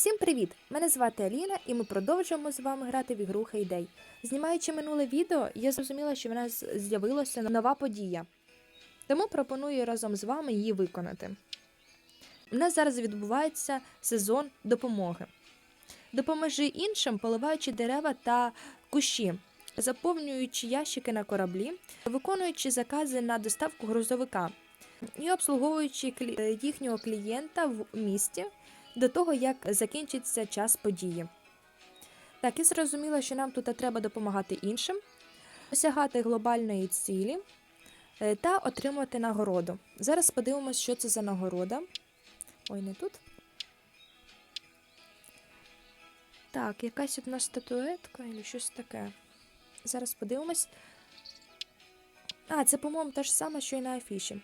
Всім привіт! Мене звати Аліна, і ми продовжуємо з вами грати в ігру Хейдей. Знімаючи минуле відео, я зрозуміла, що в нас з'явилася нова подія. Тому пропоную разом з вами її виконати. У нас зараз відбувається сезон допомоги. Допоможи іншим, поливаючи дерева та кущі, заповнюючи ящики на кораблі, виконуючи закази на доставку грузовика і обслуговуючи їхнього клієнта в місті до того, як закінчиться час події. Так, і зрозуміло, що нам тут треба допомагати іншим, досягати глобальної цілі е, та отримувати нагороду. Зараз подивимось, що це за нагорода. Ой, не тут. Так, якась нас статуетка або щось таке. Зараз подивимось. А, це, по-моєму, те ж саме, що і на афіші.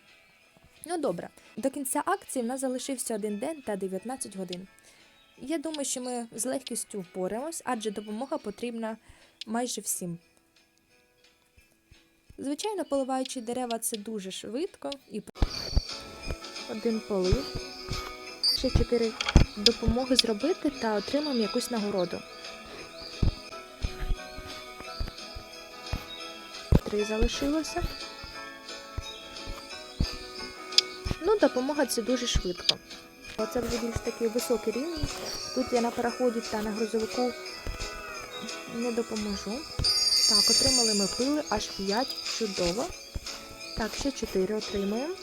Ну добре, до кінця акції в нас залишився один день та 19 годин. Я думаю, що ми з легкістю впораємось, адже допомога потрібна майже всім. Звичайно, поливаючи дерева це дуже швидко і один полив. Ще чотири допомоги зробити та отримаємо якусь нагороду. Три залишилося. Ну, допомога це дуже швидко. Це вже більш такий високий рівень. Тут я на переході та на грузовику не допоможу. Так, отримали ми пили аж 5, чудово. Так, ще 4 отримуємо.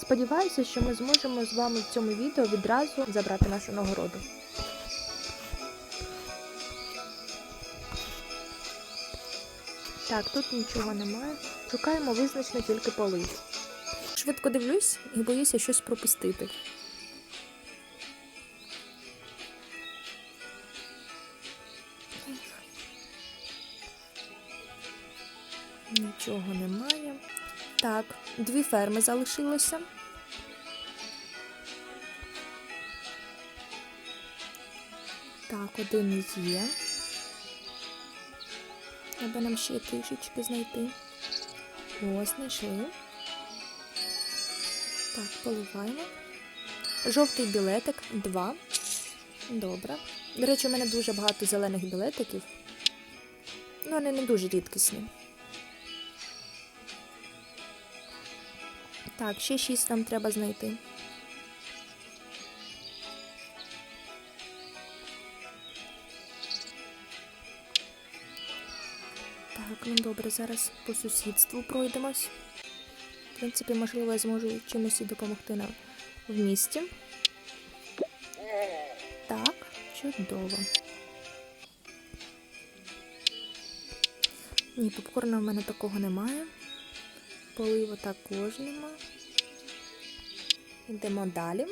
Сподіваюся, що ми зможемо з вами в цьому відео відразу забрати нашу нагороду. Так, тут нічого немає. Шукаємо визначно тільки полив. Швидко дивлюсь і боюся щось пропустити. Нічого немає. Так, дві ферми залишилося. Так, один є. Треба нам ще трішечки знайти. Ось, знайшли. Так, поливаємо. Жовтий білетик 2. Добре. До речі, у мене дуже багато зелених білетиків. Ну, вони не дуже рідкісні. Так, ще 6 нам треба знайти. Так, ну добре, зараз по сусідству пройдемось. Принципі, можливо, я зможу чимось і допомогти нам в місті. Так, чудово. Ні, попкорна в мене такого немає. Поливу також нема. Йдемо далі.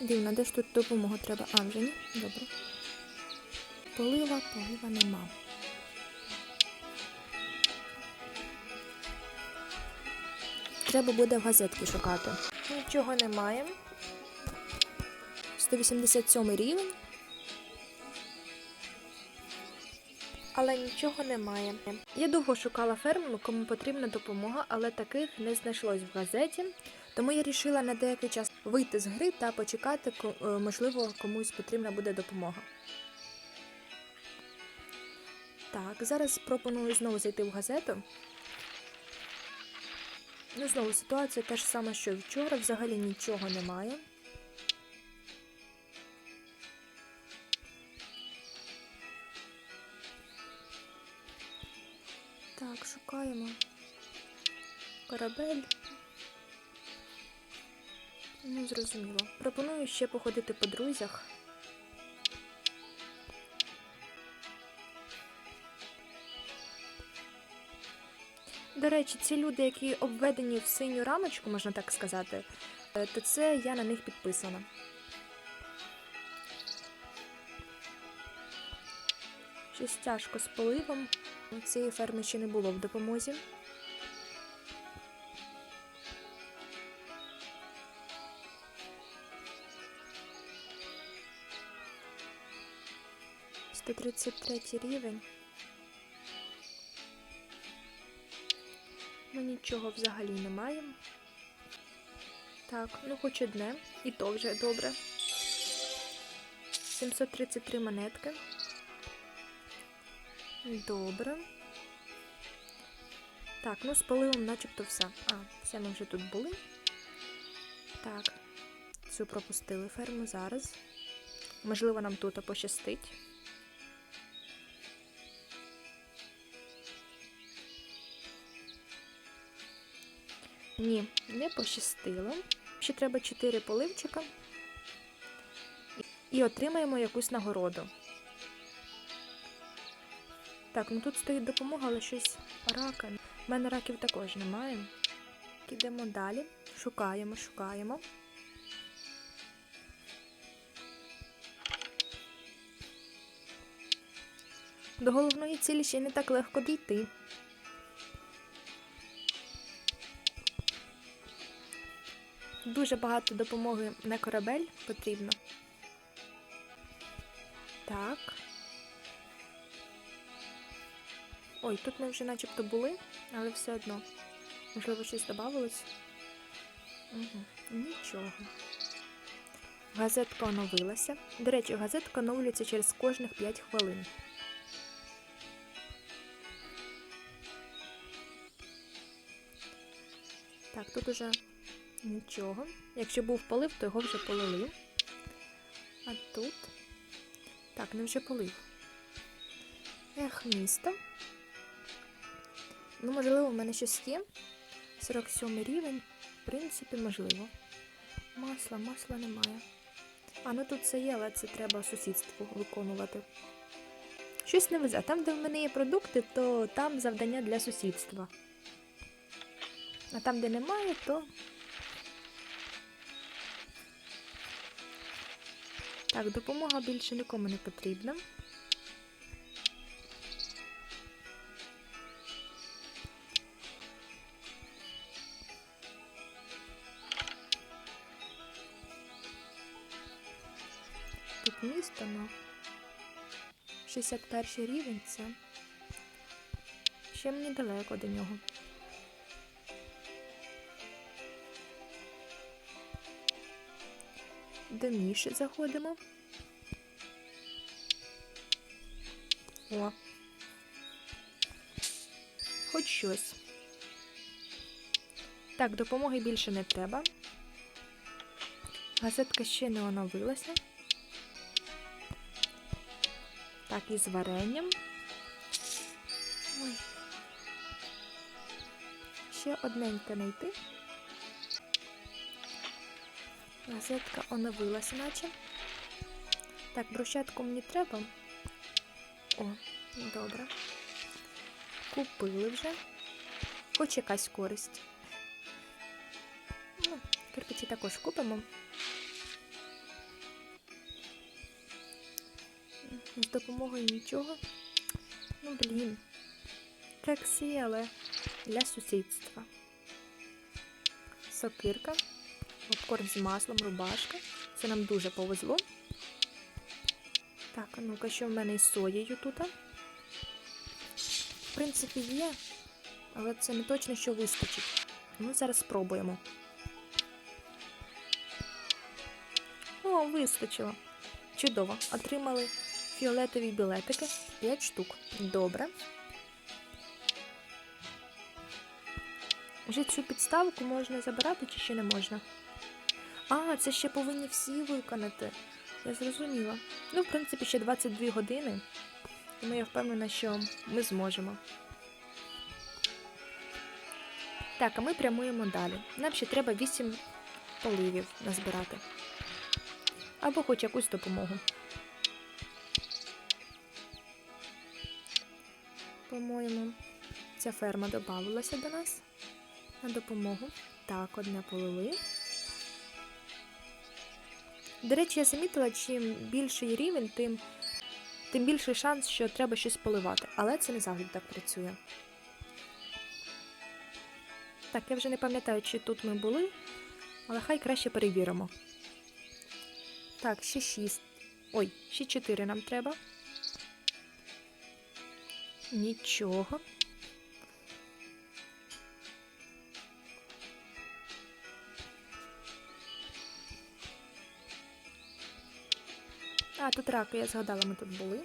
Дивно, де ж тут допомога треба? А, вже ні? Добре. Полива, полива нема. Треба буде в газетки шукати. Нічого немає. 187 рівень. Але нічого немає. Я довго шукала ферму, кому потрібна допомога, але таких не знайшлось в газеті. Тому я вирішила на деякий час вийти з гри та почекати, е, можливо, комусь потрібна буде допомога. Так, зараз пропоную знову зайти в газету. Ну, знову ситуація та ж сама, що і вчора, взагалі нічого немає. Так, шукаємо корабель. Ну, зрозуміло. Пропоную ще походити по друзях. До речі, ці люди, які обведені в синю рамочку, можна так сказати, е, то це я на них підписана. Щось тяжко з поливом. Цієї ферми ще не було в допомозі. Сто тридцять рівень. Ми нічого взагалі не маємо. Так, ну хоч одне. І то вже добре. 733 монетки. Добре. Так, ну з поливом начебто все. А, все ми вже тут були. Так, цю пропустили ферму зараз. Можливо, нам тут пощастить. Ні, не пощастило. Ще треба 4 поливчика. І отримаємо якусь нагороду. Так, ну тут стоїть допомога, але щось рака. У мене раків також немає. Ідемо далі. Шукаємо, шукаємо. До головної цілі ще не так легко дійти. Дуже багато допомоги на корабель потрібно. Так. Ой, тут ми вже начебто були, але все одно. Можливо, щось додавалось? Нічого. Газетка оновилася. До речі, газетка оновлюється через кожних 5 хвилин. Так, тут уже нічого. Якщо був полив, то його вже полили. А тут. Так, не вже полив. Ех, місто. Ну, можливо, в мене щось є. 47 рівень. В принципі, можливо. Масла, масла немає. А, ну тут це є, але це треба сусідство виконувати. Щось не везе. Там, де в мене є продукти, то там завдання для сусідства. А там, де немає, то. Так, допомога більше нікому не потрібна. Тут місто, ну. 61 рівень це. Ще мені далеко до нього. Міші заходимо. О. Хоч щось. Так, допомоги більше не треба. Газетка ще не оновилася. Так, і з варенням. Ой. Ще одненьке знайти. Газетка оновилася, наче. Так, брусчатку мені треба. О, добре. Купили вже. Хоч якась користь. Ну, кирпичі також купимо. З допомогою нічого. Ну, блін. Таксі, але для сусідства. Сокирка. Попкорн з маслом, рубашка. Це нам дуже повезло. Так, ну-ка, що в мене із соєю тут? В принципі, є, але це не точно, що вистачить. Ну, зараз спробуємо. О, вистачило. Чудово. Отримали фіолетові білетики 5 штук. Добре. Вже цю підставку можна забирати чи ще не можна? А, це ще повинні всі виконати. Я зрозуміла. Ну, в принципі, ще 22 години. Тому я впевнена, що ми зможемо. Так, а ми прямуємо далі. Нам ще треба 8 поливів назбирати. Або хоч якусь допомогу. По-моєму, ця ферма додавалася до нас на допомогу. Так, одне полили. До речі, я замітила, чим більший рівень, тим, тим більший шанс, що треба щось поливати. Але це не завжди так працює. Так, я вже не пам'ятаю, чи тут ми були, але хай краще перевіримо. Так, ще 6. Ой, ще 4 нам треба. Нічого. Тут раки, я згадала, ми тут були.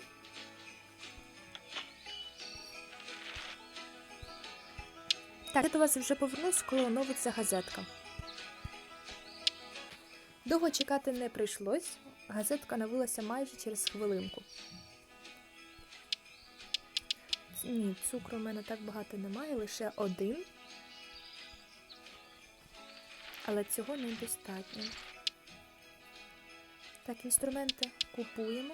Так, я до вас вже повернусь, коли оновиться газетка. Довго чекати не прийшлось. Газетка оновилася майже через хвилинку. Ні, цукру в мене так багато немає, лише один. Але цього недостатньо. Так, інструменти купуємо.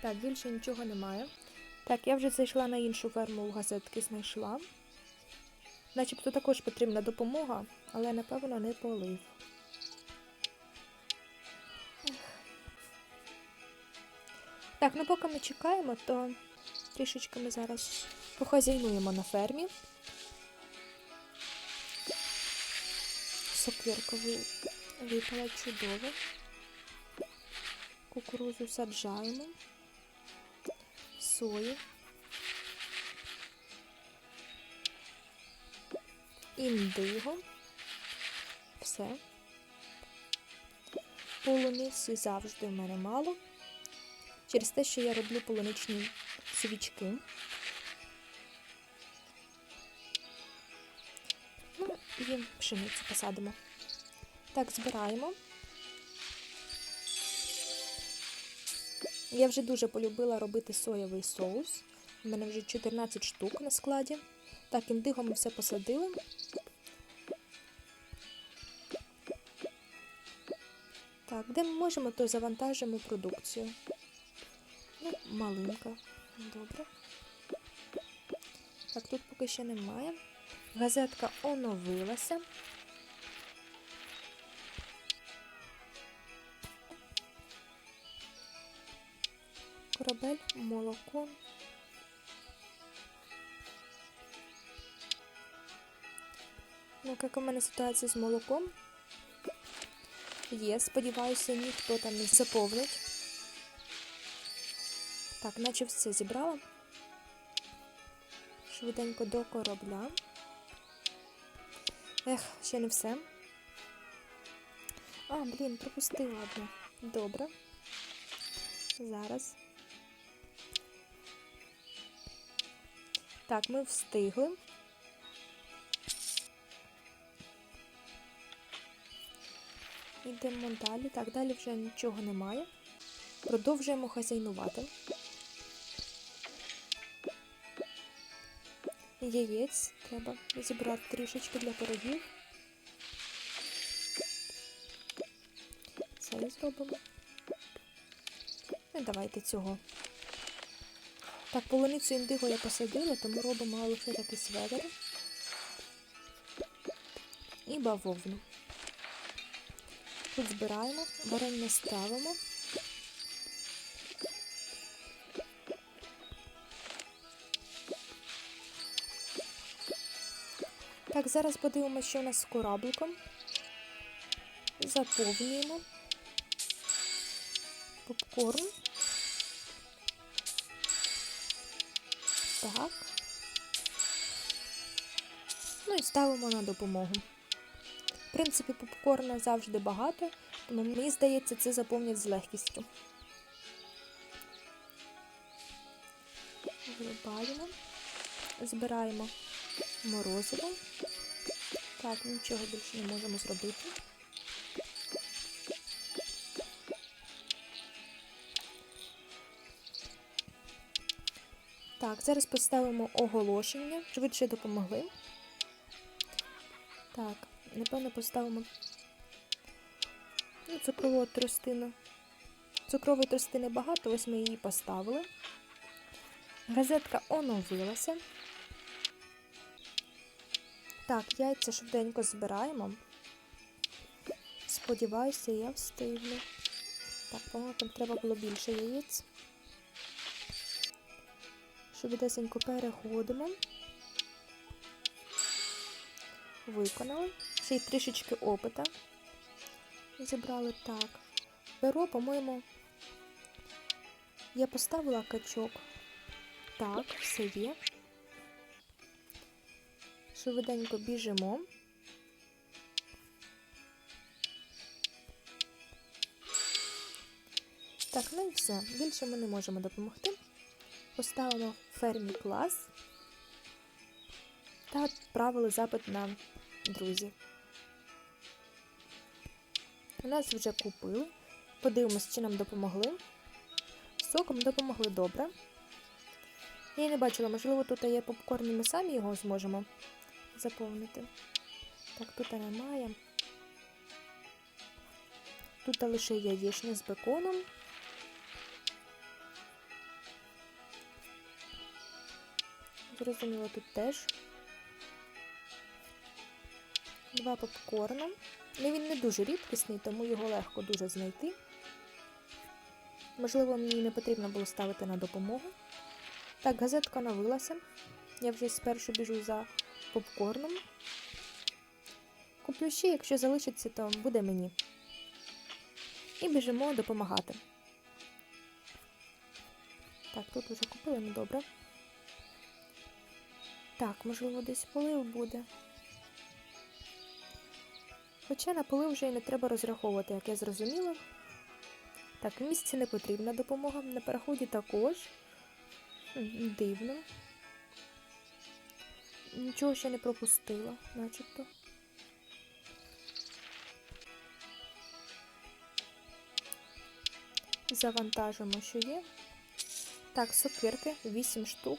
Так, більше нічого немає. Так, я вже зайшла на іншу ферму у газетки, знайшла. Начебто також потрібна допомога, але напевно не полив. Так, ну поки ми чекаємо, то трішечки ми зараз похазяйнуємо на фермі. Сокирка випала чудово. Кукурузу саджаємо. Сої. Індиго. Все. Полуниці завжди в мене мало. Через те, що я роблю полуничні свічки. І пшеницю посадимо. Так, збираємо. Я вже дуже полюбила робити соєвий соус. У мене вже 14 штук на складі. Так, індиго ми все посадили. Так, де ми можемо, то завантажимо продукцію. Ну, малинка. Добре. Так, тут поки ще немає. Газетка оновилася. Корабель, молоко. Ну, як у мене ситуація з молоком? Є, сподіваюся, ніхто там не заповнить. Так, наче все зібрала. Швиденько до корабля. Ех, ще не все. А, блін, пропустила одне. Добре. Зараз. Так, ми встигли. Йдемо далі. Так, далі вже нічого немає. Продовжуємо хазяйнувати. Яєць треба зібрати трішечки для пирогів. Це і зробимо. Ну, давайте цього. Так, полуницю індиго я посадила, тому робимо лише такий сведер. І бавовну. Тут збираємо, варення ставимо. Так, зараз подивимося, що у нас з корабликом. Заповнюємо. Попкорн. Так. Ну і ставимо на допомогу. В принципі, попкорна завжди багато, тому мені здається, це заповнять з легкістю. Вирубаємо, збираємо морозиво. Так, нічого більше не можемо зробити. Так, зараз поставимо оголошення. Швидше допомогли. Так, напевно, поставимо ну, цукрову тростину. Цукрової тростини багато, ось ми її поставили. Газетка оновилася. Так, яйця швиденько збираємо. Сподіваюся, я встигну. Так, по-моєму, там треба було більше яєць. Швидесенько переходимо. Виконали. Ще й трішечки опита. Зібрали так. Перо, по-моєму, я поставила качок. Так, все є. Швиденько біжимо. Так, ну і все. Більше ми не можемо допомогти. Поставимо фермі клас та відправили запит на друзі. У нас вже купили. Подивимось, чи нам допомогли. Соком допомогли добре. Я не бачила, можливо, тут є попкорн, і ми самі його зможемо заповнити. Так, тут немає. Тут лише яєчня з беконом. Зрозуміло, тут теж. Два попкорна. Ну, він не дуже рідкісний, тому його легко дуже знайти. Можливо, мені не потрібно було ставити на допомогу. Так, газетка навилася. Я вже спершу біжу за попкорном. Куплю ще, якщо залишиться, то буде мені. І біжимо допомагати. Так, тут вже купили, ну добре. Так, можливо, десь полив буде. Хоча на полив вже і не треба розраховувати, як я зрозуміла. Так, місці не потрібна допомога, на переході також. Дивно. Нічого ще не пропустила, начебто. Завантажимо, що є. Так, сокирки, 8 штук.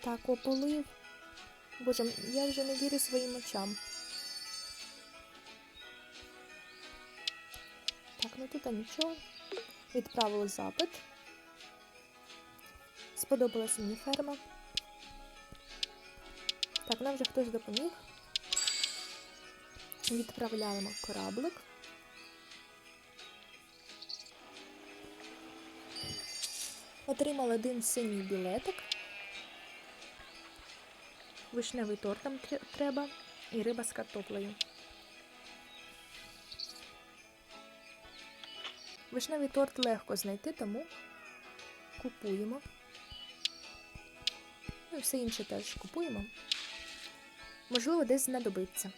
Так, ополив. Боже, я вже не вірю своїм очам. Так, ну тут нічого. Відправили запит. Сподобалась мені ферма. Так, нам вже хтось допоміг. Відправляємо кораблик. Отримали один синій білетик. Вишневий торт нам треба і риба з картоплею. Вишневий торт легко знайти, тому купуємо. Ну і все інше теж купуємо. Можливо, десь знадобиться.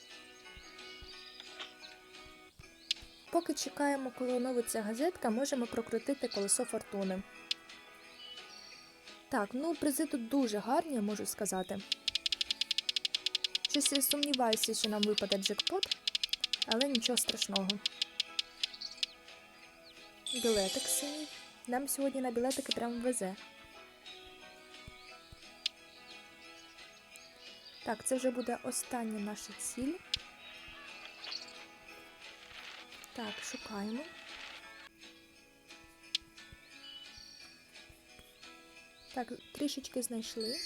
Поки чекаємо, коли оновиться газетка, можемо прокрутити колесо фортуни. Так, ну призи тут дуже гарні, можу сказати. Щось я сумніваюся, що нам випаде джекпот, але нічого страшного. Білетик синій. Нам сьогодні на білетики прям везе. Так, це вже буде остання наша ціль. Так, шукаємо. Так, трішечки знайшли.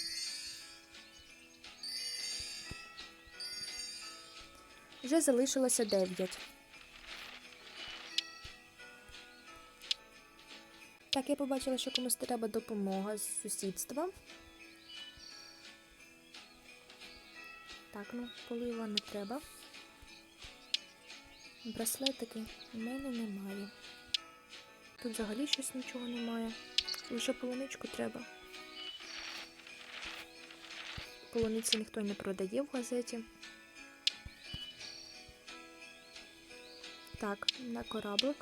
Вже залишилося 9. Так, я побачила, що комусь треба допомога з сусідства. Так, ну, полива не треба. Браслетики у мене немає. Тут взагалі щось нічого немає. Лише полуничку треба. Полуниці ніхто не продає в газеті. Так, на кораблик.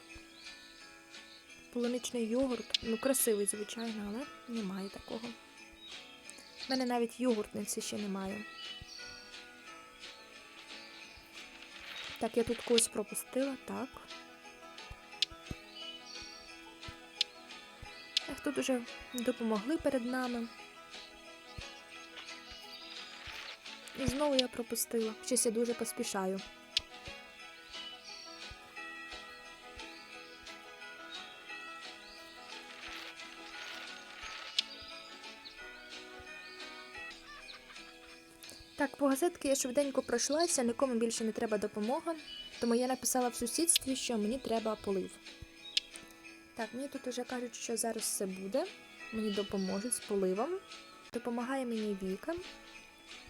Полуничний йогурт. Ну, красивий, звичайно, але немає такого. У мене навіть йогуртниці ще немає. Так, я тут когось пропустила, так. Ех, тут уже допомогли перед нами. І знову я пропустила. Щось я дуже поспішаю. Так, по газетки я швиденько пройшлася, нікому більше не треба допомога, тому я написала в сусідстві, що мені треба полив. Так, мені тут вже кажуть, що зараз все буде. Мені допоможуть з поливом. Допомагає мені Віка.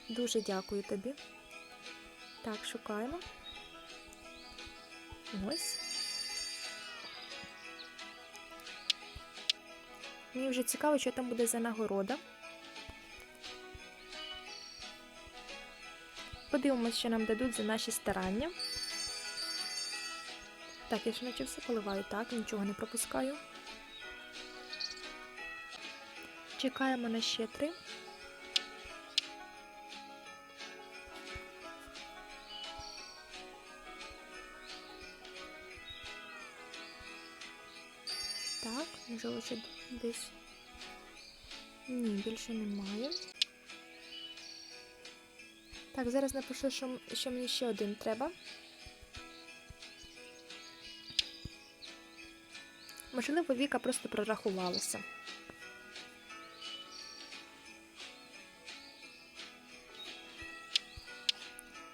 Дуже дякую тобі. Так, шукаємо. Ось. Мені вже цікаво, що там буде за нагорода. Подивимось, що нам дадуть за наші старання. Так, я ж наче все поливаю, так, нічого не пропускаю. Чекаємо на ще три. Так, можливо, ще десь. Ні, більше немає. Так, зараз напишу, що, що мені ще один треба. Можливо, Віка просто прорахувалася.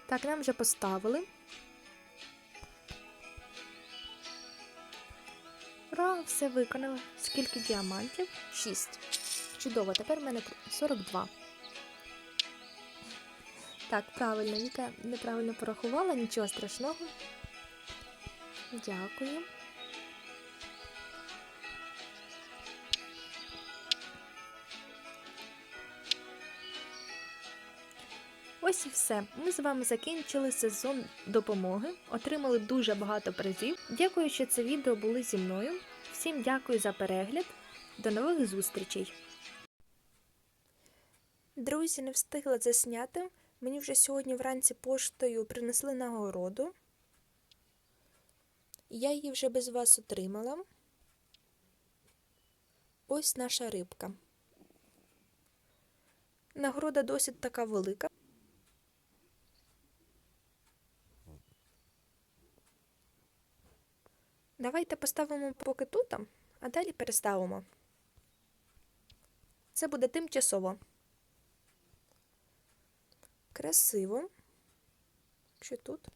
Так, нам вже поставили. Ура, все виконали. Скільки діамантів? 6. Чудово, тепер в мене 42. Так, правильно, Віка неправильно порахувала, нічого страшного. Дякую. Ось і все. Ми з вами закінчили сезон допомоги, отримали дуже багато призів. Дякую, що це відео були зі мною. Всім дякую за перегляд. До нових зустрічей. Друзі, не встигла засняти. Мені вже сьогодні вранці поштою принесли нагороду. Я її вже без вас отримала. Ось наша рибка. Нагорода досить така велика. Давайте поставимо поки тут, а далі переставимо. Це буде тимчасово. Красиво. Що тут?